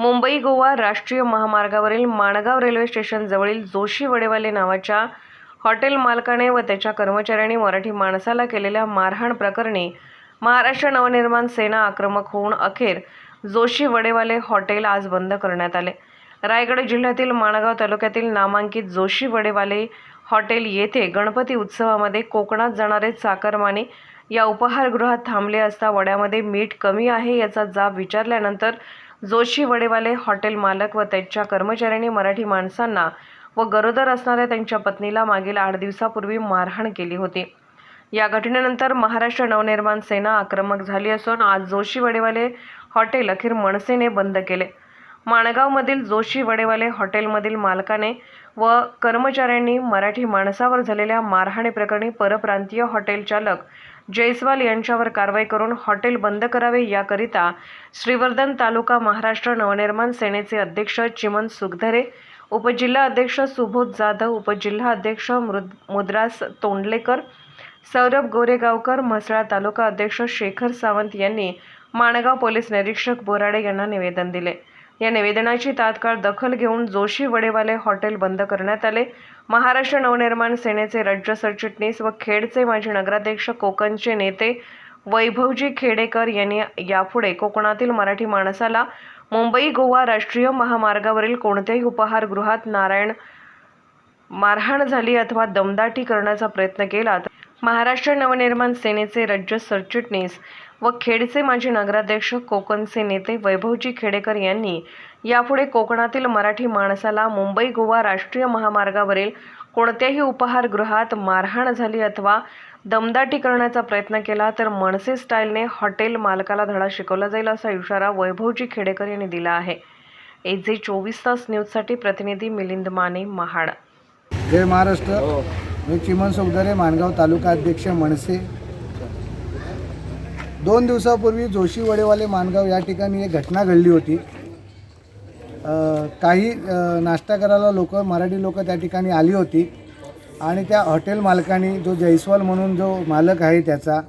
मुंबई गोवा राष्ट्रीय महामार्गावरील माणगाव रेल्वे स्टेशनजवळील जोशी वडेवाले नावाच्या हॉटेल मालकाने व त्याच्या कर्मचाऱ्यांनी मराठी माणसाला केलेल्या मारहाण प्रकरणी महाराष्ट्र नवनिर्माण सेना आक्रमक होऊन अखेर जोशी वडेवाले हॉटेल आज बंद करण्यात आले. रायगड जिल्ह्यातील माणगाव तालुक्यातील नामांकित जोशी वडेवाले हॉटेल येथे गणपती उत्सवामध्ये कोकणात जाणारे चाकरमाने या उपहारगृहात थांबले असता वड्यामध्ये मीठ कमी आहे याचा जाब विचारल्यानंतर जोशी वडेवाले हॉटेल मालक व त्यांच्या कर्मचाऱ्यांनी मराठी माणसांना व गरोदर असणाऱ्या त्यांच्या पत्नीला मागील आठ दिवसापूर्वी मारहाण केली होती. या घटनेनंतर महाराष्ट्र नवनिर्माण सेना आक्रमक झाली असून आज जोशी वडेवाले हॉटेल अखेर मनसेने बंद केले. माणगावमधील जोशी वडेवाले हॉटेलमधील मालकाने व कर्मचाऱ्यांनी मराठी माणसावर झालेल्या मारहाणीप्रकरणी परप्रांतीय हॉटेल चालक जयस्वाल यांच्यावर कारवाई करून हॉटेल बंद करावे याकरिता श्रीवर्धन तालुका महाराष्ट्र नवनिर्माण सेनेचे अध्यक्ष चिमन सुखधरे उपजिल्हा अध्यक्ष सुबोध जाधव उपजिल्हा अध्यक्ष मृद मुद्रास तोंडलेकर सौरभ गोरेगावकर म्हसळा तालुका अध्यक्ष शेखर सावंत यांनी माणगाव पोलीस निरीक्षक बोराडे यांना निवेदन दिले. या निवेदनाची तात्काळ दखल घेऊन जोशी वडेवाले हॉटेल बंद करण्यात आले. महाराष्ट्र नवनिर्माण सेनेचे राज्य सरचिटणीस व खेडचे माजी नगराध्यक्ष कोकणचे नेते वैभवजी खेडेकर यांनी यापुढे कोकणातील मराठी माणसाला मुंबई गोवा राष्ट्रीय महामार्गावरील कोणत्याही उपहारगृहात नारायण मारहाण झाली अथवा दमदाटी करण्याचा प्रयत्न केला. महाराष्ट्र नवनिर्माण सेनेचे राज्य सरचिटणीस व खेडचे माजी नगराध्यक्ष कोकणचे नेते वैभवजी खेडेकर यांनी यापुढे कोकणातील मराठी माणसाला मुंबई गोवा राष्ट्रीय महामार्गावरील कोणत्याही उपाहारगृहात मारहाण झाली अथवा दमदाटी करण्याचा प्रयत्न केला तर मनसे स्टाईलने हॉटेल मालकाला धडा शिकवला जाईल असा इशारा वैभवजी खेडेकर यांनी दिला आहे. ए जे चोवीस तास न्यूजसाठी प्रतिनिधी मिलिंद माने महाड. जय महाराष्ट्र. मी चिमन सुखदरे माणगाव तालुका अध्यक्ष मनसे. दोन दिवसापूर्वी जोशी वडेवाले माणगाव या ठिकाणी एक घटना घडली होती. काही नाश्ता करायला लोक मराठी लोक त्या ठिकाणी आली होती. आणि त्या हॉटेल मालकाने जो जयस्वाल म्हणून जो मालक आहे त्याचा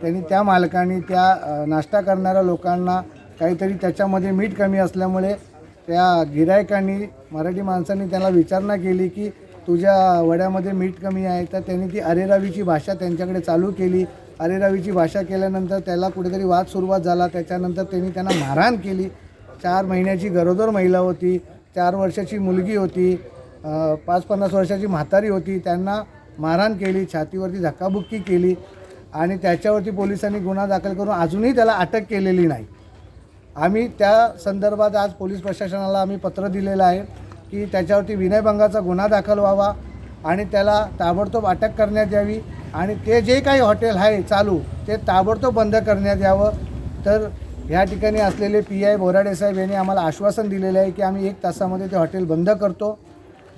त्यांनी त्या मालकाने त्या नाश्ता करणाऱ्या लोकांना काहीतरी त्याच्यामध्ये मीठ कमी असल्यामुळे त्या गिरायकांनी मराठी माणसांनी त्याला विचारणा केली की तुझ्या वड्यामध्ये मीठ कमी आहे. तर त्यांनी ती अरेरावीची भाषा त्यांच्याकडे चालू केली. अरेरावीची भाषा केल्यानंतर त्याला कुठेतरी वाद सुरुवात झाला. त्याच्यानंतर त्यांनी त्यांना मारहाण केली. चार महिन्याची गरोदर महिला होती. चार वर्षाची मुलगी होती. पाच पन्नास वर्षाची म्हातारी होती. त्यांना मारहाण केली. छातीवरती धक्काबुक्की केली. आणि त्याच्यावरती पोलिसांनी गुन्हा दाखल करून अजूनही त्याला अटक केलेली नाही. आम्ही त्या संदर्भात आज पोलीस प्रशासनाला आम्ही पत्र दिलेलं आहे की त्याच्यावरती विनयभंगाचा गुन्हा दाखल व्हावा. आणि त्याला ताबडतोब अटक करण्यात यावी. आणि ते जे काही हॉटेल आहे चालू ते ताबडतोब बंद करण्यात यावं. तर ह्या ठिकाणी असलेले पी आय बोराडे साहेब यांनी आम्हाला आश्वासन दिलेलं आहे की आम्ही एक तासामध्ये ते हॉटेल बंद करतो.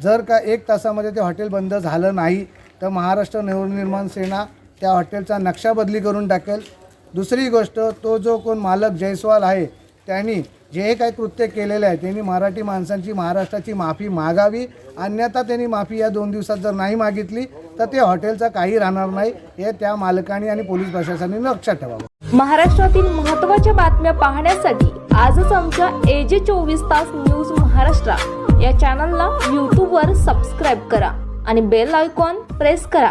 जर का एक तासामध्ये ते हॉटेल बंद झालं नाही तर महाराष्ट्र नवनिर्माण सेना त्या हॉटेलचा नक्षा बदली करून टाकेल. दुसरी गोष्ट तो जो कोण मालक जयस्वाल आहे त्यांनी जे काही कृत्य केलेलं आहे त्यांनी मराठी माणसांची महाराष्ट्राची माफी मागावी. अन्यथा त्यांनी माफी या दोन दिवसात जर नाही मागितली तर ते हॉटेलचा काही राहणार नाही. हे त्या मालकाने आणि पोलीस प्रशासनाने लक्षात ठेवावं. महाराष्ट्रातील महत्त्वाच्या बातम्या पाहण्यासाठी आजच आमच्या एजे चोवीस तास न्यूज महाराष्ट्र या चॅनलला यूट्यूबवर सबस्क्राईब करा आणि बेल आयकॉन प्रेस करा.